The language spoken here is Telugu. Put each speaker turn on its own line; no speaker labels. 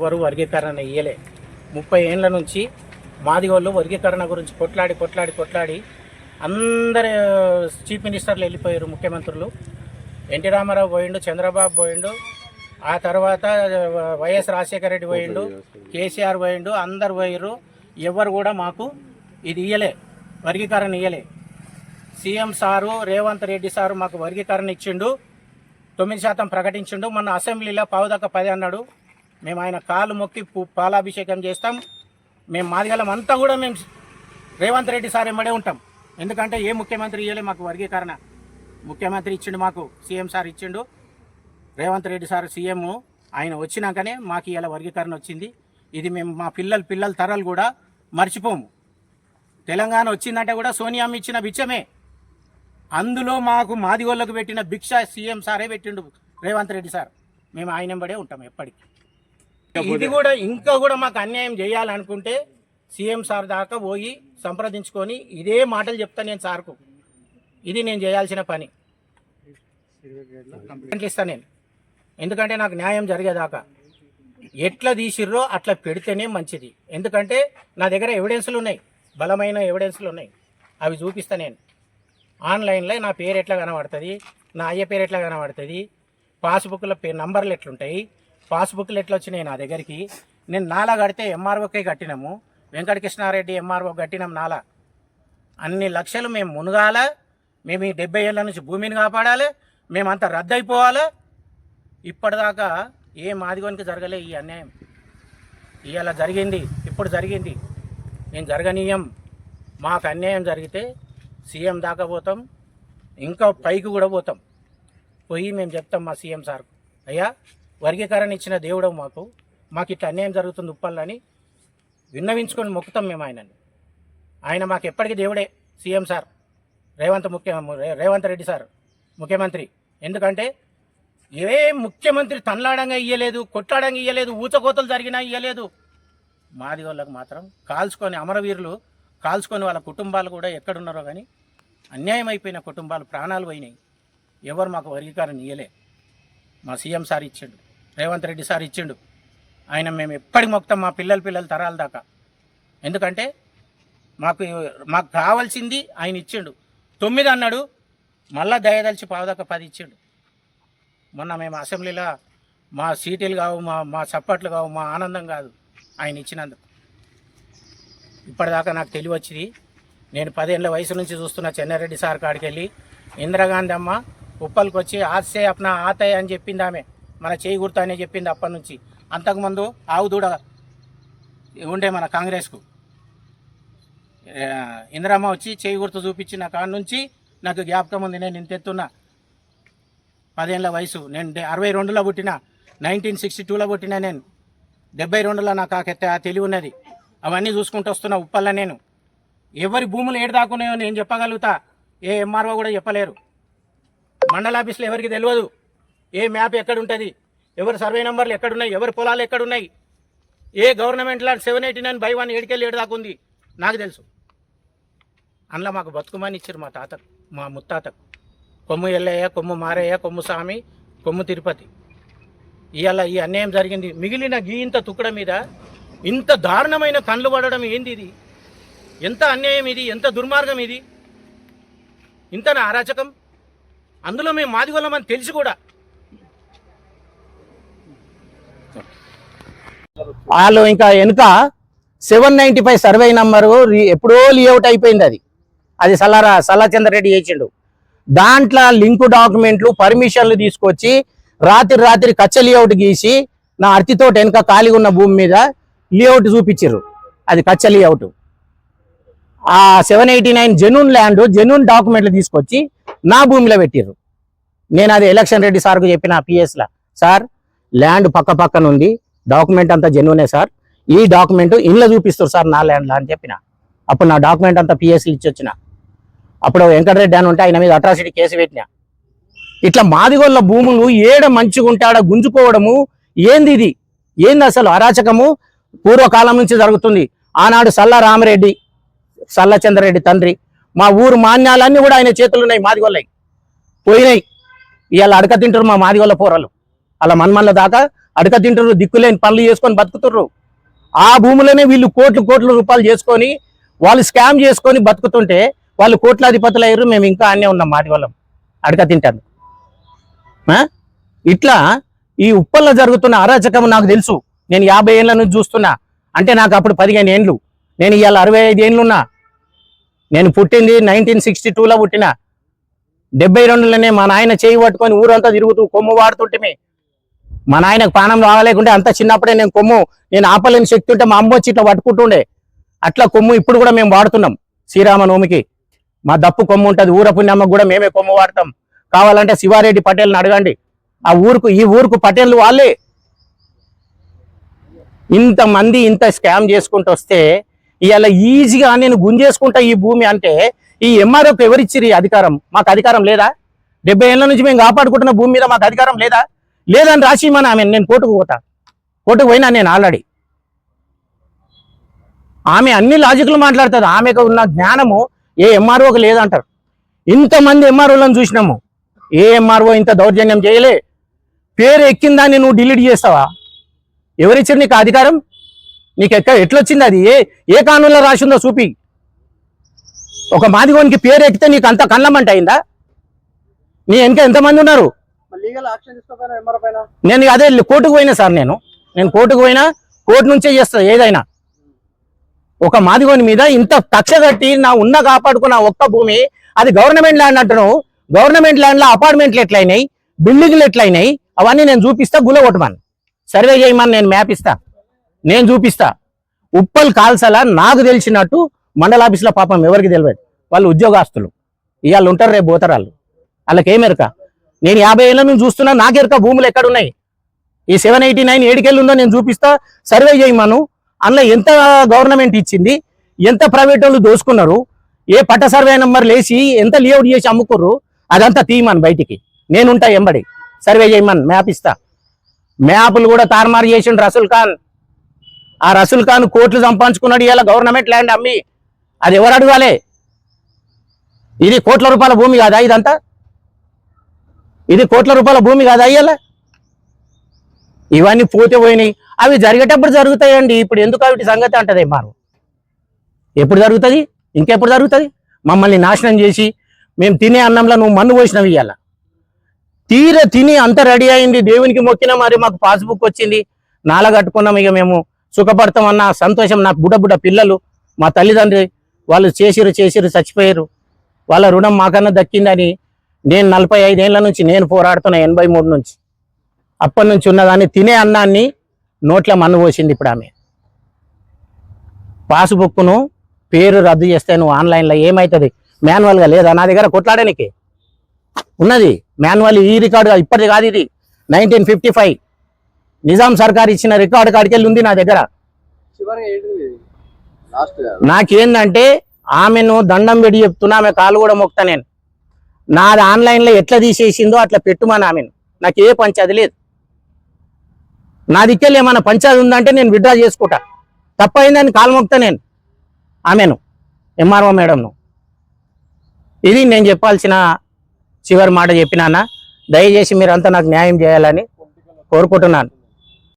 ఎవరు వర్గీకరణ ఇయ్యలే. ముప్పై ఏండ్ల నుంచి మాది వాళ్ళు వర్గీకరణ గురించి కొట్లాడి కొట్లాడి కొట్లాడి అందరు చీఫ్ మినిస్టర్లు వెళ్ళిపోయారు ముఖ్యమంత్రులు. ఎన్టీ రామారావు పోయిండు చంద్రబాబు పోయిండు ఆ తర్వాత వైఎస్ రాజశేఖర రెడ్డి పోయిండు కేసీఆర్ పోయిండు అందరు పోయారు ఎవరు కూడా మాకు ఇది ఇయ్యలే వర్గీకరణ ఇయ్యలే. CM sir Revanth Reddy sir మాకు వర్గీకరణ ఇచ్చిండు తొమ్మిది శాతం ప్రకటించిండు. మొన్న అసెంబ్లీలో పావుదాకా పది అన్నాడు. మేము ఆయన కాలు మొక్కి పు- పాలాభిషేకం చేస్తాం. మేము మాదిగలం అంతా కూడా మేము రేవంత్ రెడ్డి సార్ ఎంబడే ఉంటాం. ఎందుకంటే ఏ ముఖ్యమంత్రి ఇయ్యలే మాకు వర్గీకరణ. ముఖ్యమంత్రి ఇచ్చిండు మాకు సీఎం సార్ ఇచ్చిండు. రేవంత్ రెడ్డి సార్ సీఎం ఆయన వచ్చినాకనే మాకు ఇలా వర్గీకరణ వచ్చింది. ఇది మేము మా పిల్లలు పిల్లల తరాలు కూడా మర్చిపోము. తెలంగాణ వచ్చిందంటే కూడా సోనియామ్మ ఇచ్చిన బిచ్చమే అందులో మాకు మాదిగోళ్ళకు పెట్టిన భిక్ష సీఎం సారే పెట్టిండు రేవంత్ రెడ్డి సార్. మేము ఆయన వెంబడే ఉంటాం ఎప్పటికీ. ఇది కూడా ఇంకా కూడా మాకు అన్యాయం చేయాలనుకుంటే సీఎం సార్ దాకా పోయి సంప్రదించుకొని ఇదే మాటలు చెప్తాను నేను సార్కు. ఇది నేను చేయాల్సిన పని. ఇస్తాను నేను. ఎందుకంటే నాకు న్యాయం జరిగేదాకా. ఎట్లా తీసిర్రో అట్లా పెడితేనే మంచిది. ఎందుకంటే నా దగ్గర ఎవిడెన్స్లు ఉన్నాయి. బలమైన ఎవిడెన్స్లు ఉన్నాయి. అవి చూపిస్తా నేను. ఆన్లైన్లో నా పేరు ఎట్లా కనబడుతుంది? నా అయ్య పేరు ఎట్లా కనబడుతుంది? పాస్బుక్లో పే నంబర్లు ఎట్లుంటాయి? పాస్బుక్లు ఎట్లా వచ్చినాయి నా దగ్గరికి? నేను నాలా కడితే ఎంఆర్ఓకే కట్టినాము. వెంకటకృష్ణారెడ్డి ఎంఆర్ఓ కట్టినాం నాలా. అన్ని లక్షలు మేము మునగాల మేము ఈ డెబ్బై ఏళ్ళ నుంచి భూమిని కాపాడాలి మేమంతా రద్దయిపోవాలి. ఇప్పటిదాకా ఏ మాదిగోనికి జరగలే ఈ అన్యాయం. ఇవాళ జరిగింది ఇప్పుడు జరిగింది. నేను జరగనీయం. మాకు అన్యాయం జరిగితే సీఎం దాకా పోతాం ఇంకా పైకి కూడా పోతాం. పోయి మేము చెప్తాం మా సీఎం సార్ అయ్యా? వర్గీకరణ ఇచ్చిన దేవుడు మాకు మాకు ఇట్లా అన్యాయం జరుగుతుంది ఉప్పల్లని విన్నవించుకొని మొక్కుతాం మేము ఆయనని. ఆయన మాకు ఎప్పటికీ దేవుడే సీఎం సార్ రేవంత్ ముఖ్య రేవంత్ రెడ్డి సార్ ముఖ్యమంత్రి. ఎందుకంటే ఏ ముఖ్యమంత్రి తన్లాడంగా ఇయ్యలేదు కొట్లాడంగా ఇయ్యలేదు ఊచకోతలు జరిగినా ఇయ్యలేదు. మాది వాళ్ళకు మాత్రం కాల్చుకొని అమరవీరులు కాల్చుకొని వాళ్ళ కుటుంబాలు కూడా ఎక్కడున్నారో కానీ అన్యాయం అయిపోయిన కుటుంబాలు ప్రాణాలు పోయినాయి. ఎవరు మాకు వర్గీకరణ ఇయ్యలే. మా సీఎం సార్ ఇచ్చిండు. రేవంత్ రెడ్డి సార్ ఇచ్చిండు. ఆయన మేము ఎప్పటికి మొక్తాం మా పిల్లల పిల్లల తరాల దాకా. ఎందుకంటే మాకు మాకు కావాల్సింది ఆయన ఇచ్చిండు. తొమ్మిది అన్నాడు మళ్ళా దయదలిచి పావుదాకా పది ఇచ్చిండు. మొన్న మేము అసెంబ్లీలో మా సీటీలు కావు మా మా చప్పట్లు కావు మా ఆనందం కాదు ఆయన ఇచ్చినందుకు. ఇప్పటిదాకా నాకు తెలివి వచ్చింది నేను పదేళ్ళ వయసు నుంచి చూస్తున్న చెన్నారెడ్డి సార్ కాడికి వెళ్ళి ఇందిరాగాంధీ అమ్మ ఉప్పల్కి వచ్చి ఆసే అప్నా ఆతాయి అని చెప్పింది ఆమె. మన చేయి గుర్తు అనే చెప్పింది అప్పటి నుంచి. అంతకుముందు ఆవు దూడ ఉండే మన కాంగ్రెస్కు. ఇందిరమ్మ వచ్చి చేయి గుర్తు చూపించిన కాడ నుంచి నాకు జ్ఞాపకం ఉంది. నేను ఇంతెత్తున్నా పదేళ్ళ వయసు. నేను అరవై రెండులో పుట్టిన. నైన్టీన్ సిక్స్టీ టూలో పుట్టిన నేను. డెబ్బై రెండులో నాకు ఆ ఆ తెలివి ఉన్నది. అవన్నీ చూసుకుంటూ వస్తున్నా ఉప్పల్లా నేను. ఎవరి భూములు ఏడు దాకున్నాయో నేను చెప్పగలుగుతా. ఏ ఎంఆర్ఓ కూడా చెప్పలేరు. మండల ఆఫీస్లో ఎవరికి తెలియదు. ఏ మ్యాప్ ఎక్కడుంటుంది? ఎవరి సర్వే నెంబర్లు ఎక్కడున్నాయి? ఎవరి పొలాలు ఎక్కడున్నాయి? ఏ government land seven eighty nine by one ఏడుకెళ్ళి ఏడు దాకా ఉంది? నాకు తెలుసు. అందులో మాకు బతుకుమని ఇచ్చారు మా తాతకు మా ముత్తాతకు కొమ్ము ఎల్లయ్య కొమ్ము మారయ్య కొమ్ము స్వామి కొమ్ము తిరుపతి. ఇవాళ ఈ అన్యాయం జరిగింది. మిగిలిన గీ ఇంత తుక్కడ మీద ఇంత దారుణమైన కండ్లు పడడం ఏంది ఇది? ఎంత అన్యాయం ఇది? ఎంత దుర్మార్గం ఇది? ఇంత నా అరాచకం? అందులో మేము మాదిగొల్లమని తెలిసి కూడా
వాళ్ళు ఇంకా వెనుక seven ninety five survey number ఎప్పుడో లీఅవుట్ అయిపోయింది అది. అది సల్లారా సల్లాచంద్ర రెడ్డి చేసిండు. దాంట్లో లింకు డాక్యుమెంట్లు పర్మిషన్లు తీసుకొచ్చి రాత్రి రాత్రి కచ్చ లేఅవుట్ గీసి నా అర్తితోటి వెనుక ఖాళీగా ఉన్న భూమి మీద లేఅవుట్ చూపించారు అది కచ్చ లేఅవుట్. ఆ seven eighty nine genuine land genuine డాక్యుమెంట్లు తీసుకొచ్చి నా భూమిలో పెట్టిర్రు. నేను అది ఎలక్షన్ రెడ్డి సార్కు చెప్పిన PS సార్ ల్యాండ్ పక్క పక్కన ఉంది డాక్యుమెంట్ అంతా జెన్యునే సార్. ఈ డాక్యుమెంట్ ఇంట్లో చూపిస్తారు సార్ నా ల్యాండ్లో అని చెప్పిన. అప్పుడు నా డాక్యుమెంట్ అంతా పిఎస్ ఇచ్చి వచ్చిన. అప్పుడు వెంకటరెడ్డి అని ఉంటే ఆయన మీద అట్రాసిటీ కేసు పెట్టిన. ఇట్లా మాదిగోళ్ళ భూములు ఏడ మంచిగుంటాడ గుంజుకోవడము ఏంది ఇది? ఏంది అసలు అరాచకము? పూర్వకాలం నుంచి జరుగుతుంది. ఆనాడు సల్ల రామరెడ్డి సల్ల చంద్రరెడ్డి తండ్రి మా ఊరు మాన్యాలన్నీ కూడా ఆయన చేతులు ఉన్నాయి మాదిగోళ్ళవి పోయినాయి. ఇవాళ అడక తింటారు మా మాదిగోళ్ళ పూరలు. అలా మన్మన్ల దాకా
అడక తింటారు దిక్కులేని పనులు చేసుకొని బతుకుతుర్రు. ఆ భూములనే వీళ్ళు కోట్లు కోట్ల రూపాయలు చేసుకొని వాళ్ళు స్కామ్ చేసుకొని బతుకుతుంటే వాళ్ళు కోట్లాధిపతులు అయ్యారు మేము ఇంకా అన్నే ఉన్నాం మాటి వాళ్ళం. అడక తింటాను ఇట్లా ఈ ఉప్పల్లో జరుగుతున్న అరాచకం నాకు తెలుసు. నేను యాభై ఏళ్ళ నుంచి చూస్తున్నా. అంటే నాకు అప్పుడు పదిహేను ఏండ్లు నేను ఇవాళ అరవై ఐదు ఏండ్లున్నా నేను పుట్టింది నైన్టీన్ సిక్స్టీ టూలో పుట్టిన. డెబ్బై రెండులోనే మా నాయన చేయి పట్టుకొని ఊరంతా తిరుగుతూ కొమ్ము వాడుతుంటే మా నాయనకు పానం రావాలేకుంటే అంత చిన్నప్పుడే నేను కొమ్ము నేను ఆపలేని శక్తి ఉంటే మా అమ్మ వచ్చి ఇట్లా పట్టుకుంటుండే. అట్లా కొమ్ము ఇప్పుడు కూడా మేము వాడుతున్నాం శ్రీరామ నవమికి మా దప్పు కొమ్ము ఉంటుంది ఊర పుణ్యమ్మకు కూడా మేమే కొమ్ము వాడతాం. కావాలంటే శివారెడ్డి పటేల్ని అడగండి. ఆ ఊరుకు ఈ ఊరుకు పటేళ్ళు వాళ్ళే. ఇంతమంది ఇంత స్కామ్ చేసుకుంటూ వస్తే ఇవాళ ఈజీగా నేను గుంజేసుకుంటా ఈ భూమి అంటే ఈ ఎంఆర్ఓకి ఎవరిచ్చిరి అధికారం? మాకు అధికారం లేదా? డెబ్బై ఏళ్ళ నుంచి మేము కాపాడుకుంటున్న భూమి మీద మాకు అధికారం లేదా? లేదని రాసి మన ఆమె నేను కోర్టుకు పోతా. కోర్టుకు పోయినా నేను ఆల్రెడీ. ఆమె అన్ని లాజిక్లు మాట్లాడుతుంది. ఆమెకు ఉన్న జ్ఞానము ఏ ఎంఆర్ఓకి లేదంటారు. ఇంతమంది ఎంఆర్ఓలను చూసినాము. ఏ ఎంఆర్ఓ ఇంత దౌర్జన్యం చేయలే. పేరు ఎక్కిందాన్ని నువ్వు డిలీట్ చేస్తావా? ఎవరిచ్చారు నీకు అధికారం? నీకు ఎక్క ఎట్లొచ్చింది అది? ఏ ఏ కానూన్లో రాసిందో చూపి. ఒక మాదిగోనికి పేరు ఎక్కితే నీకు అంత కళ్ళమంట అయిందా? నీ వెనక ఎంతమంది ఉన్నారు? నేను అదే కోర్టుకు పోయినా సార్ నేను. నేను కోర్టుకు పోయినా కోర్టు నుంచే చేస్తా ఏదైనా. ఒక మాదిగోని మీద ఇంత కక్ష కట్టి నా ఉన్న కాపాడుకున్న ఒక్క భూమి అది గవర్నమెంట్ ల్యాండ్ అంటున్నావు. గవర్నమెంట్ ల్యాండ్లో అపార్ట్మెంట్లు ఎట్లయినాయి బిల్డింగ్లు ఎట్లయినాయి అవన్నీ నేను చూపిస్తా గుల సర్వే చేయమని నేను మ్యాప్ ఇస్తా. నేను చూపిస్తా. ఉప్పల్ కాల్సల నాకు తెలిసినట్టు మండల ఆఫీసులో పాపం ఎవరికి తెలియదు. వాళ్ళు ఉద్యోగస్తులు. ఇవాళ ఉంటారు రేపు పోతారు వాళ్ళు. వాళ్ళకి ఏమెరక నేను యాభై ఏళ్ళ నుంచి చూస్తున్నా నాకెరక భూములు ఎక్కడున్నాయి? ఈ సెవెన్ ఎయిటీ నైన్ ఏడుకెళ్ళి ఉందో నేను చూపిస్తా సర్వే చేయమను అందులో ఎంత గవర్నమెంట్ ఇచ్చింది ఎంత ప్రైవేట్ వాళ్ళు దోసుకున్నారు ఏ పట్ట సర్వే నెంబర్ లేచి ఎంత లేఅవుట్ చేసి అమ్ముకుర్రు అదంతా తీయమని బయటికి. నేనుంటా ఎంబడి. సర్వే చేయమని మ్యాప్ ఇస్తా. మ్యాప్లు కూడా తారుమారు చేసిండు రసూల్ ఖాన్. ఆ రసూల్ ఖాన్ కోట్లు సంపాదించుకున్నాడు ఇలా గవర్నమెంట్ ల్యాండ్ అమ్మి. అది ఎవరు అడగాలి? ఇది కోట్ల రూపాయల భూమి కాదా ఇదంతా? ఇది కోట్ల రూపాయల భూమి కాదు అయ్యాల ఇవన్నీ పోతే పోయినాయి. అవి జరిగేటప్పుడు జరుగుతాయండి. ఇప్పుడు ఎందుకు అవిటి సంగతి అంటది మారు. ఎప్పుడు జరుగుతుంది? ఇంకెప్పుడు జరుగుతుంది? మమ్మల్ని నాశనం చేసి మేము తినే అన్నంలో నువ్వు మన్ను పోసినవి ఇవ్వాల తీర తిని అంత రెడీ అయింది. దేవునికి మొక్కిన మరి మాకు పాస్బుక్ వచ్చింది. నాల కట్టుకున్నాం ఇక మేము. సుఖపడతామన్న సంతోషం నా బుడ్డ బుడ్డ పిల్లలు. మా తల్లిదండ్రి వాళ్ళు చేసిరు చేసిరు చచ్చిపోయారు వాళ్ళ రుణం మాకన్నా దక్కిందని నేను నలభై ఐదేళ్ళ నుంచి నేను పోరాడుతున్నా ఎనభై మూడు నుంచి. అప్పటి నుంచి ఉన్నదాన్ని తినే అన్నాన్ని నోట్ల మన్ను పోసింది ఇప్పుడు ఆమె. పాస్బుక్ను పేరు రద్దు చేస్తే నువ్వు ఆన్లైన్లో ఏమవుతుంది మాన్యువల్గా లేదా? నా దగ్గర కొట్లాడడానికి ఉన్నది. మాన్యువల్ ఈ రికార్డు ఇప్పటిది కాదు ఇది. Nineteen fifty five. నిజాం సర్కార్ ఇచ్చిన రికార్డు కాడికెళ్ళి ఉంది నా దగ్గర. నాకేందంటే ఆమెను దండం పెట్టి చెప్తున్నా ఆమె కాలు కూడా మొక్తా నేను. నాది ఆన్లైన్లో ఎట్లా తీసేసిందో అట్లా పెట్టుమని ఆమెను నాకు ఏ పంచాది లేదు. నా దిక్కెళ్ళి ఏమైనా పంచాది ఉందంటే నేను విడ్డ్రా చేసుకుంటా. తప్పైందని కాలమొక్తా నేను. ఆమెను. ఎంఆర్ఓ మేడంను. ఇది నేను చెప్పాల్సిన చివరి మాట చెప్పినానా. దయచేసి మీరంతా నాకు న్యాయం చేయాలని కోరుకుంటున్నాను.